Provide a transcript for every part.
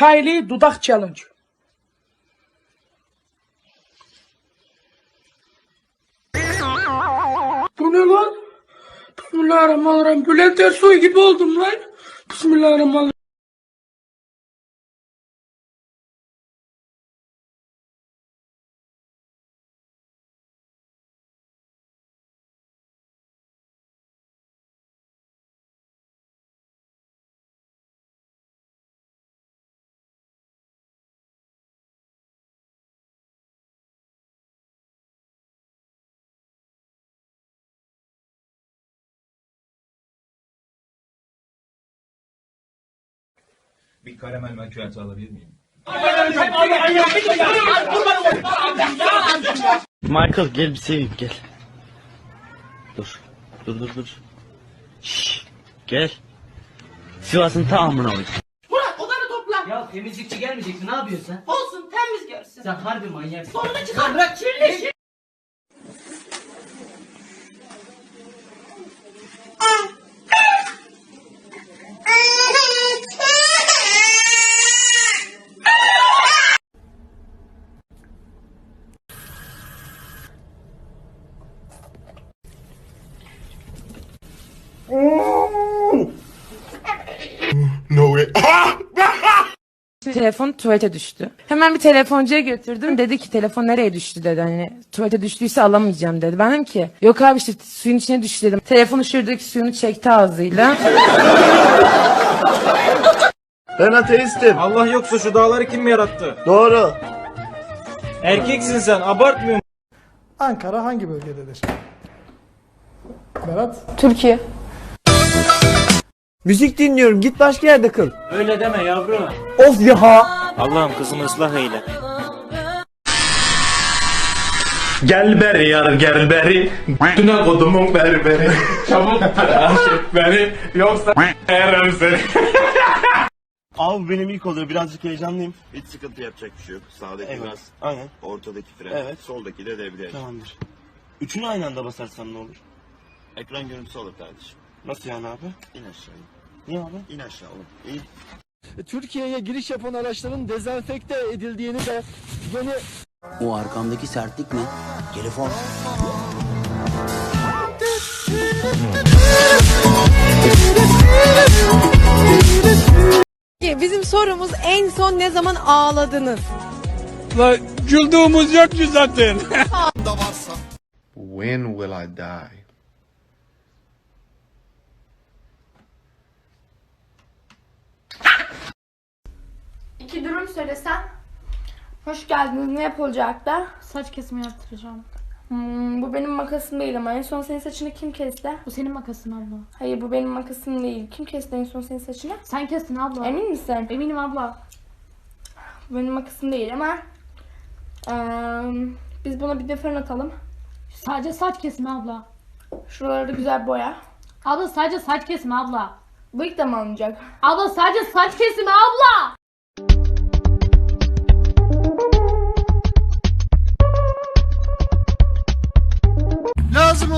Kylie dudak challenge. Bu ne lan? Bismillahirrahmanirrahim. Bülent Ersoy gibi oldum lan. Bismillahirrahmanirrahim. Bir karamel macchiato alabilir miyim? Michael gel bir seveyim gel. Dur. Dur dur dur. Şşş. Gel. Sivas'ın tamamını alayım. Murat odanı topla. Ya temizlikçi gelmeyecek mi? Ne yapıyorsun sen? Olsun temiz görsün. Sen harbi manyaksın. Sonunu çıkar. Bırak kirli Telefon tuvalete düştü. Hemen bir telefoncuya götürdüm. Dedi ki telefon nereye düştü dedi. Hani tuvalete düştüyse alamayacağım dedi. Ben dedim ki yok abi işte suyun içine düştü dedim. Telefonu şuradaki suyunu çekti ağzıyla. Ben ateistim. Allah yoksa şu dağları kim mi yarattı? Doğru. Erkeksin sen abartmıyor Ankara hangi bölgededir? Berat. Türkiye. Müzik dinliyorum. Git başka yerde kıl. Öyle deme yavrum. Of ya. Allah'ım kızımı ıslah eyle. Gel beri yar gel beri. Düne kodumun berberi. Çabuk et beni. Yoksa eğerim seni. Abi benim ilk oluyor birazcık heyecanlıyım. Hiç sıkıntı yapacak bir şey yok. Sağdaki Evet. gaz, Aynen. ortadaki fren, Evet. soldaki de debriyaj. Tamamdır. Üçünü aynı anda basarsam ne olur? Ekran görüntüsü olur kardeşim. Nasıl yani abi? İn aşağıya. Niye abi? İn aşağı oğlum. İn. Türkiye'ye giriş yapan araçların dezenfekte edildiğini de yeni O arkamdaki sertlik ne? Telefon. Bizim sorumuz en son ne zaman ağladınız? Güldüğümüz yok ki zaten. When will I die? Durum söylesen. Hoş geldiniz. Ne yapılacak da? Saç kesimi yaptıracağım. Hmm, bu benim makasım değil ama en son senin saçını kim kesti? Bu senin makasın abla. Hayır bu benim makasım değil. Kim kesti en son senin saçını? Sen kestin abla. Emin misin? Eminim abla. Bu benim makasım değil ama eee, biz buna bir de fön atalım. Sadece saç kesimi abla. Şuraları da güzel boya. Abla sadece saç kesimi abla. Bıyık da mı alınacak? Abla sadece saç kesimi abla.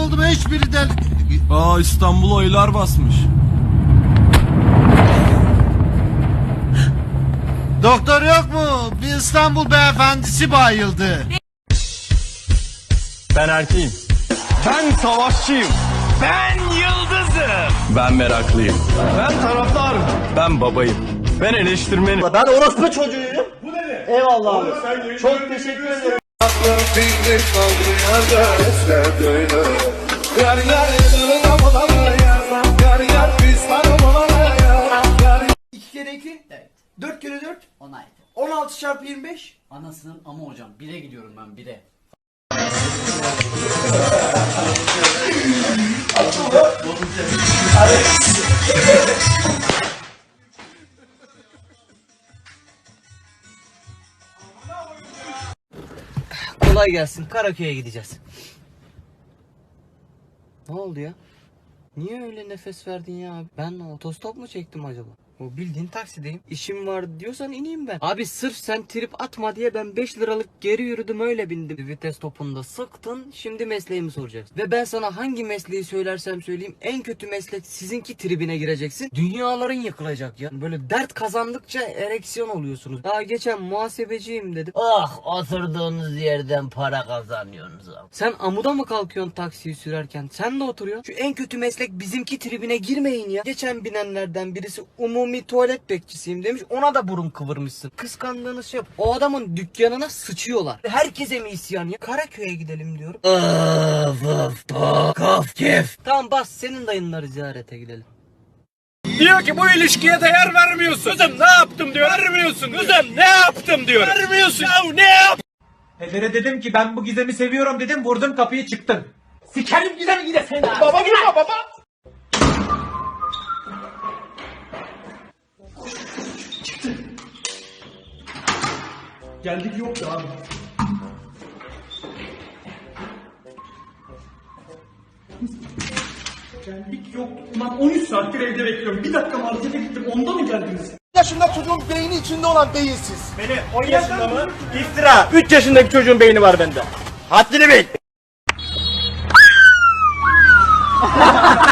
Oldu mu hiçbiri del. Aa İstanbul oylar basmış. Doktor yok mu? Bir İstanbul beyefendisi bayıldı. Ben erkeğim. Ben savaşçıyım. Ben yıldızım. Ben meraklıyım. Ben taraftarım. Ben babayım. Ben eleştirmenim. Ben orospu çocuğuyum. Bu ne? Eyvallah abi. Çok teşekkür ederim. İki kere iki? Evet. Dört kere dört? On altı. On altı çarpı yirmi beş? Anasının ama hocam. Bire gidiyorum ben bire. Kolay gelsin. Karaköy'e gideceğiz. Ne oldu ya? Niye öyle nefes verdin ya? Ben otostop mu çektim acaba? O bildiğin taksideyim. İşim var diyorsan ineyim ben. Abi sırf sen trip atma diye ben 5 liralık geri yürüdüm öyle bindim. Vites topunda sıktın şimdi mesleğimi soracaksın. Ve ben sana hangi mesleği söylersem söyleyeyim en kötü meslek sizinki tribine gireceksin. Dünyaların yıkılacak ya. Böyle dert kazandıkça ereksiyon oluyorsunuz. Daha geçen muhasebeciyim dedim. Ah oturduğunuz yerden para kazanıyorsunuz. Sen amuda mı kalkıyorsun taksiyi sürerken? Sen de oturuyorsun. Şu en kötü meslek bizimki tribine girmeyin ya. Geçen binenlerden birisi umumi tuvalet bekçisiyim demiş. Ona da burun kıvırmışsın. Kıskandığınız şey yok. O adamın dükkanına sıçıyorlar. Herkese mi isyan ya? Karaköy'e gidelim diyorum. Of of of kef. Tamam bas senin dayınları ziyarete gidelim. Diyor ki bu ilişkiye değer vermiyorsun. Kızım ne yaptım diyor. Vermiyorsun. Kızım ne yaptım diyor. Vermiyorsun. Ya ne yap? Pedere dedim ki ben bu gizemi seviyorum dedim vurdum kapıyı çıktın. Sikerim gizemi yine sen. Baba vurma baba. Geldik yoktu abi. Geldik yoktu. Ulan 13 saattir evde bekliyorum. Bir dakika markete gittim. Onda mı geldiniz? yaşında çocuğun beyni içinde olan beyinsiz. Beni 10 yaşında mı? İftira. 3 yaşındaki çocuğun beyni var bende. Haddini bil.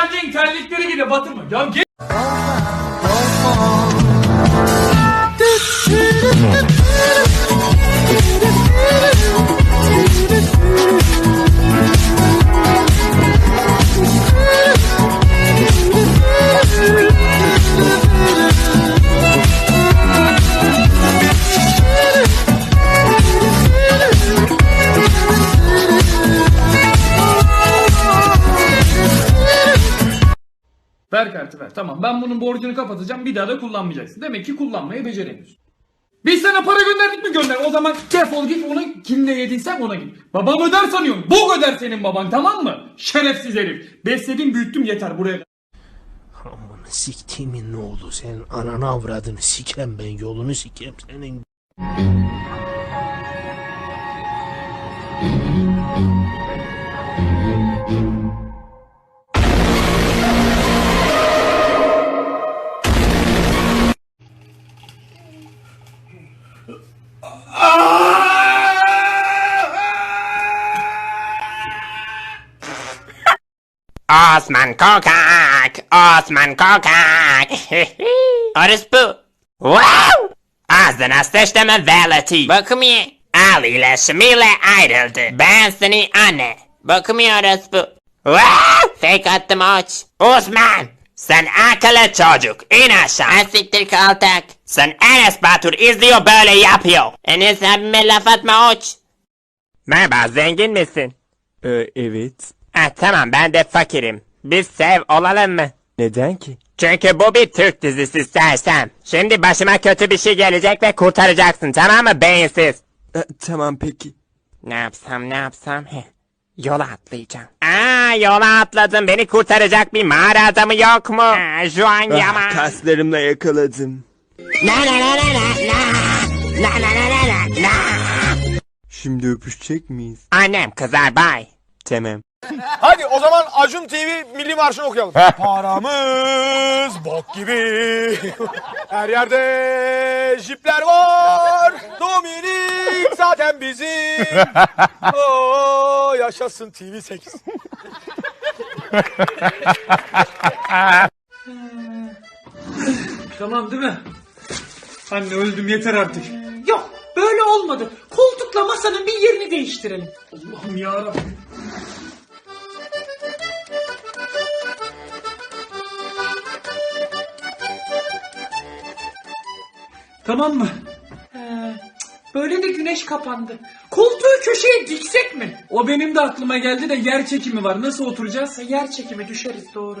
Geldin. Terlikleri gide batırma. Ya kartı ver. Tamam ben bunun borcunu kapatacağım. Bir daha da kullanmayacaksın. Demek ki kullanmayı beceremiyorsun. Biz sana para gönderdik mi gönder. O zaman defol git ona kimle yediysen ona git. Babam öder sanıyorum. Bu öder senin baban tamam mı? Şerefsiz herif. Besledim büyüttüm yeter buraya. Aman siktiğimin ne oldu senin ananı avradını sikem ben yolunu sikem senin. Osman Kokak! Osman Kokak! Orospu! Wow! Ağzına sıçtımı veleti. Bakmıyor. Ali ile Şmi'yle ayrıldı. Ben seni anne. Bakmıyor orospu. Wow! Fake attım aç. Osman! Sen akıllı çocuk. İn aşağı. Siktir kaltak. Sen Enes Batur izliyor böyle yapıyor. Enes abime laf atma aç. Merhaba zengin misin? evet. Ha, tamam ben de fakirim. Biz sev olalım mı? Neden ki? Çünkü bu bir Türk dizisi sersem. Şimdi başıma kötü bir şey gelecek ve kurtaracaksın tamam mı beyinsiz? E, tamam peki. Ne yapsam ne yapsam? Heh. Yola atlayacağım. Aa yola atladım. Beni kurtaracak bir mağara adamı yok mu? Ha, şu an yama. Ah, kaslarımla yakaladım. Na na na na na na. Na na na na na na. Şimdi öpüşecek miyiz? Annem kızar bay. Tamam. Hadi o zaman Acun TV Milli Marşı'nı okuyalım. Paramız bok gibi. Her yerde jipler var. Dominik zaten bizim. Oo, yaşasın TV 8. tamam değil mi? Anne öldüm yeter artık. Yok böyle olmadı. Koltukla masanın bir yerini değiştirelim. Allah'ım yarabbim. Tamam mı? Ee, böyle de güneş kapandı. Koltuğu köşeye diksek mi? O benim de aklıma geldi de yer çekimi var. Nasıl oturacağız? Yer çekimi düşeriz doğru.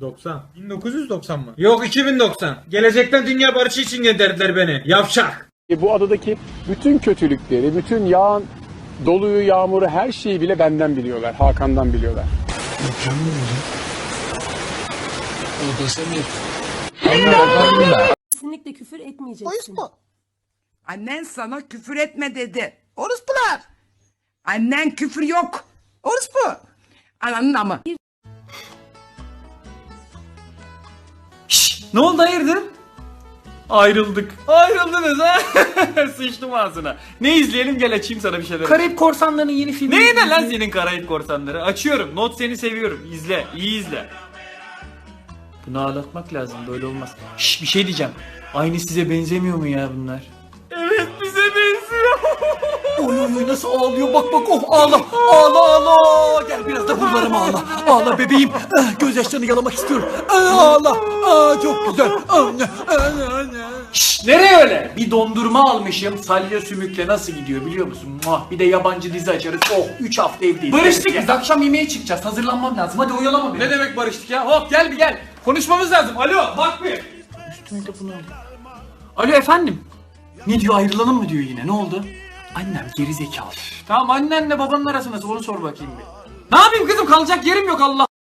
90. 1990 mı? Yok 2090. Gelecekten dünya barışı için gönderdiler beni. Yavşak. Bu adadaki bütün kötülükleri, bütün yağan doluyu, yağmuru, her şeyi bile benden biliyorlar. Hakan'dan biliyorlar. Kesinlikle küfür etmeyeceksin. Annen sana küfür etme dedi. Orospular. Annen küfür yok. Orospu. Ananın amı. Ne oldu hayırdır? Ayrıldık. Ayrıldınız ha? Sıçtım ağzına. Ne izleyelim gel açayım sana bir şeyler. Karayip Korsanları'nın yeni filmi. Ne ne lan senin Karayip Korsanları? Açıyorum. Not seni seviyorum. İzle. iyi izle. Bunu ağlatmak lazım. Böyle olmaz. Şş bir şey diyeceğim. Aynı size benzemiyor mu ya bunlar? Oy oy oy nasıl ağlıyor? Bak bak oh ağla ağla ağla. Gel biraz da buralarıma ağla. Ağla bebeğim. Ah, gözyaşlarını yalamak istiyorum. Ah, ağla. Ah, çok güzel. Ah, ah, ah. Şşş nereye öyle? Bir dondurma almışım. Salya sümükle nasıl gidiyor biliyor musun? Muah, bir de yabancı dizi açarız. Oh 3 hafta evdeyiz. Barıştık. Biz akşam yemeğe çıkacağız. Hazırlanmam lazım. Hadi oyalama beni. Ne demek barıştık ya? Hop gel bir gel. Konuşmamız lazım. Alo bak bir. Üstüme de bunu alayım Alo efendim. Ne diyor ayrılalım mı diyor yine? Ne oldu? Annem geri zekalı. Tamam annenle babanın arası nasıl onu sor bakayım bir. Ne yapayım kızım kalacak yerim yok Allah